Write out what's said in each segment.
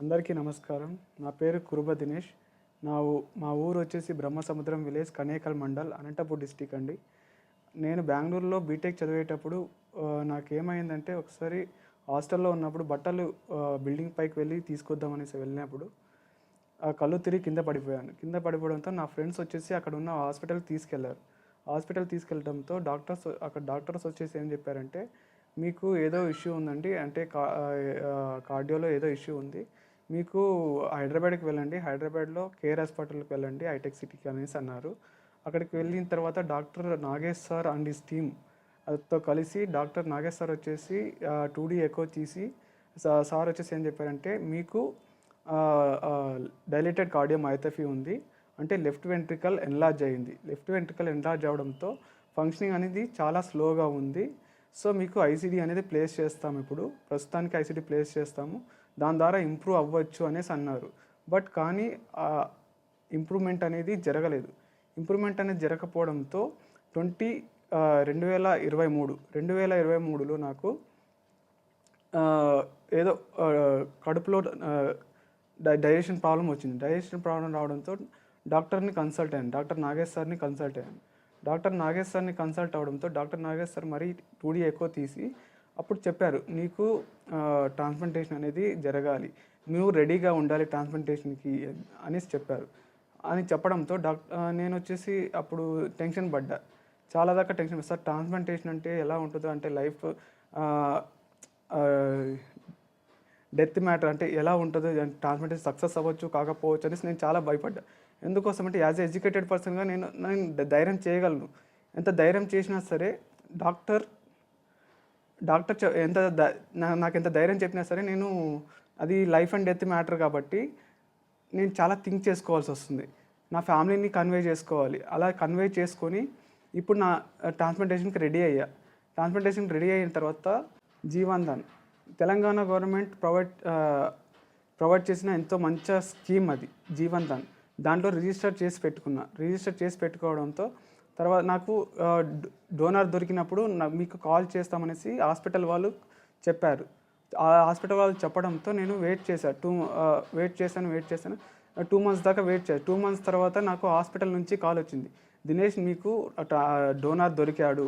అందరికీ నమస్కారం. నా పేరు కురుబ దినేష్. నా మా ఊరు వచ్చేసి బ్రహ్మసముద్రం విలేజ్ కనేకల్ మండల్ అనంతపూర్ డిస్టిక్ అండి. నేను బెంగళూరులో బీటెక్ చదివేటప్పుడు నాకేమైందంటే ఒకసారి హాస్టల్లో ఉన్నప్పుడు బట్టలు బిల్డింగ్ పైకి వెళ్ళి తీసుకొద్దామనేసి వెళ్ళినప్పుడు ఆ కళ్ళు తిరిగి కింద పడిపోయాను. కింద పడిపోవడంతో నా ఫ్రెండ్స్ వచ్చేసి అక్కడ ఉన్న హాస్పిటల్కి తీసుకెళ్ళారు. హాస్పిటల్ తీసుకెళ్ళడంతో డాక్టర్స్ అక్కడ డాక్టర్స్ వచ్చేసి ఏం చెప్పారంటే మీకు ఏదో ఇష్యూ ఉందండి అంటే కా కార్డియోలో ఏదో ఇష్యూ ఉంది మీకు హైదరాబాద్కి వెళ్ళండి. హైదరాబాద్లో కేర్ హాస్పిటల్కి వెళ్ళండి హైటెక్ సిటీకి అనేసి అన్నారు. అక్కడికి వెళ్ళిన తర్వాత doctor Nagesh sir and his టీమ్తో కలిసి డాక్టర్ నాగేష్ సార్ వచ్చేసి టూ డీ ఎకో తీసి సార్ వచ్చేసి ఏం చెప్పారంటే మీకు డైలేటెడ్ కార్డియో మైథఫీ ఉంది. అంటే లెఫ్ట్ వెంట్రికల్ ఎన్లార్జ్ అయింది. లెఫ్ట్ వెంట్రికల్ ఎన్లార్జ్ అవడంతో ఫంక్షనింగ్ అనేది చాలా స్లోగా ఉంది. సో మీకు ఐసీడీ అనేది ప్లేస్ చేస్తాము ఇప్పుడు. ప్రస్తుతానికి ఐసీడీ ప్లేస్ చేస్తాము. దాని ద్వారా ఇంప్రూవ్ అవ్వచ్చు అనేసి అన్నారు. బట్ కానీ ఇంప్రూవ్మెంట్ అనేది జరగలేదు. ఇంప్రూవ్మెంట్ అనేది జరగకపోవడంతో ట్వంటీ రెండు వేల ఇరవై మూడు రెండు వేల ఇరవై మూడులో నాకు ఏదో కడుపులో డైజెషన్ ప్రాబ్లం వచ్చింది. డైజెషన్ ప్రాబ్లం రావడంతో డాక్టర్ని కన్సల్ట్ అయ్యాను. డాక్టర్ నాగేశ్వర్ని సార్ని కన్సల్ట్ అయ్యాను. డాక్టర్ నాగేశ్వర్ని సార్ని కన్సల్ట్ అవడంతో డాక్టర్ నాగేశ్వర్ సార్ మరీ టూ డీ ఎక్కువ తీసి అప్పుడు చెప్పారు నీకు ట్రాన్స్ప్లాంటేషన్ అనేది జరగాలి. నువ్వు రెడీగా ఉండాలి ట్రాన్స్ప్లాంటేషన్కి అనేసి చెప్పారు. అని చెప్పడంతో డాక్టర్ నేను వచ్చేసి అప్పుడు టెన్షన్ పడ్డా. చాలా దాకా టెన్షన్ సార్ ట్రాన్స్ప్లాంటేషన్ అంటే ఎలా ఉంటుందో అంటే లైఫ్ డెత్ మ్యాటర్ అంటే ఎలా ఉంటుందో ట్రాన్స్ప్లాంటేషన్ సక్సెస్ అవ్వచ్చు కాకపోవచ్చు అనేసి నేను చాలా భయపడ్డా. ఎందుకోసం అంటే యాజ్ ఎడ్యుకేటెడ్ పర్సన్గా నేను నేను ధైర్యం చేయగలను. ఎంత ధైర్యం చేసినా సరే డాక్టర్ డాక్టర్ ఎంత నా- నాకు ఎంత ధైర్యం చెప్పినా సరే నేను అది లైఫ్ అండ్ డెత్ మ్యాటర్ కాబట్టి నేను చాలా థింక్ చేసుకోవాల్సి వస్తుంది. నా ఫ్యామిలీని కన్వే చేసుకోవాలి. అలా కన్వే చేసుకొని ఇప్పుడు నా ట్రాన్స్ప్లాంటేషన్కి రెడీ అయ్యా. ట్రాన్స్ప్లాంటేషన్కి రెడీ అయిన తర్వాత Jeevandan Telangana government provide provide చేసిన ఎంతో మంచి స్కీమ్ అది జీవన్ దాన్ దాంట్లో రిజిస్టర్ చేసి పెట్టుకున్నా. రిజిస్టర్ చేసి పెట్టుకోవడంతో తర్వాత నాకు డోనర్ డోనార్ దొరికినప్పుడు మీకు కాల్ చేస్తామనేసి హాస్పిటల్ వాళ్ళు చెప్పారు. ఆ హాస్పిటల్ వాళ్ళు చెప్పడంతో నేను వెయిట్ చేశాను టూ వెయిట్ చేశాను వెయిట్ చేశాను. టూ మంత్స్ దాకా వెయిట్ చేశాను టూ మంత్స్ తర్వాత నాకు హాస్పిటల్ నుంచి కాల్ వచ్చింది. దినేష్ మీకు డోనార్ దొరికాడు.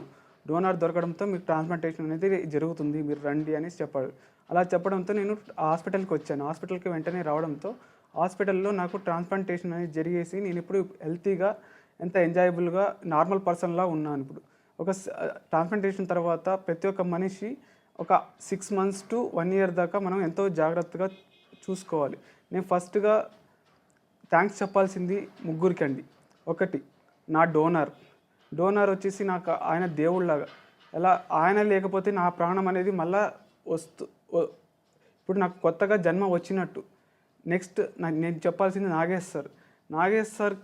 డోనార్ దొరకడంతో మీకు ట్రాన్స్ప్లాంటేషన్ అనేది జరుగుతుంది మీరు రండి అనేసి చెప్పాడు. అలా చెప్పడంతో నేను హాస్పిటల్కి వచ్చాను. హాస్పిటల్కి వెంటనే రావడంతో హాస్పిటల్లో నాకు ట్రాన్స్ప్లాంటేషన్ అనేది జరిగేసి నేను ఇప్పుడు హెల్తీగా ఎంత ఎంజాయబుల్గా నార్మల్ పర్సన్లా ఉన్నాను ఇప్పుడు. ఒక ట్రాన్స్ప్లాంటేషన్ తర్వాత ప్రతి ఒక్క మనిషి ఒక six months to one year దాకా మనం ఎంతో జాగ్రత్తగా చూసుకోవాలి. నేను ఫస్ట్గా థ్యాంక్స్ చెప్పాల్సింది ముగ్గురికి అండి ఒకటి నా డోనర్ డోనర్ వచ్చేసి నాకు ఆయన దేవుళ్ళగా. ఎలా ఆయన లేకపోతే నా ప్రాణం అనేది మళ్ళా వస్తు ఇప్పుడు నాకు కొత్తగా జన్మ వచ్చినట్టు. నెక్స్ట్ నేను చెప్పాల్సింది నాగేష్ సార్. నాగేష్ సార్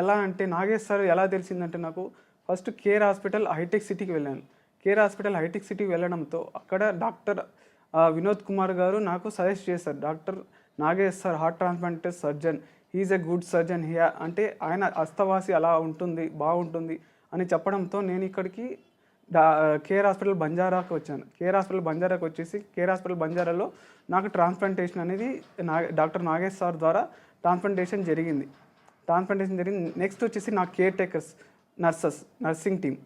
ఎలా అంటే నాగేష్ సార్ ఎలా తెలిసిందంటే నాకు ఫస్ట్ కేర్ హాస్పిటల్ హైటెక్ సిటీకి వెళ్ళాను. కేర్ హాస్పిటల్ హైటెక్ సిటీకి వెళ్ళడంతో అక్కడ డాక్టర్ వినోద్ కుమార్ గారు నాకు సజెస్ట్ చేశారు. Doctor Nagesh sir heart transplant surgeon he is a good surgeon here అంటే ఆయన అస్తవాసి అలా ఉంటుంది బాగుంటుంది అని చెప్పడంతో నేను ఇక్కడికి డా కేర్ హాస్పిటల్ బంజారాకు వచ్చాను. కేర్ హాస్పిటల్ బంజారాకు వచ్చేసి కేర్ హాస్పిటల్ బంజారాలో నాకు ట్రాన్స్ప్లాంటేషన్ అనేది నా డాక్టర్ నాగేష్ సార్ ద్వారా ట్రాన్స్ప్లాంటేషన్ జరిగింది. ట్రాన్స్ప్లాంటేషన్ జరిగింది. నెక్స్ట్ వచ్చేసి నా caretakers nurses nursing team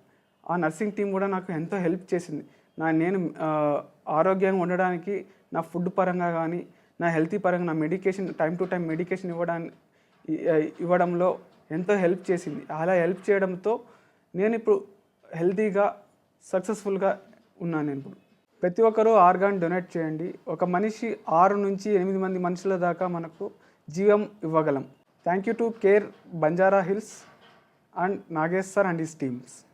ఆ నర్సింగ్ టీం కూడా నాకు ఎంతో హెల్ప్ చేసింది. నా నేను ఆరోగ్యంగా ఉండడానికి నా ఫుడ్ పరంగా కానీ నా హెల్తీ పరంగా నా medication time to time medication ఇవ్వడానికి ఇవ్వడంలో ఎంతో హెల్ప్ చేసింది. అలా హెల్ప్ చేయడంతో నేను ఇప్పుడు హెల్తీగా సక్సెస్ఫుల్గా ఉన్నాను నేను ఇప్పుడు. ప్రతి ఒక్కరూ ఆర్గాన్ డొనేట్ చేయండి. ఒక మనిషి ఆరు నుంచి ఎనిమిది మంది మనుషుల దాకా మనకు జీవం ఇవ్వగలం. Thank you to CARE Banjara Hills and Nagesh sir and his teams.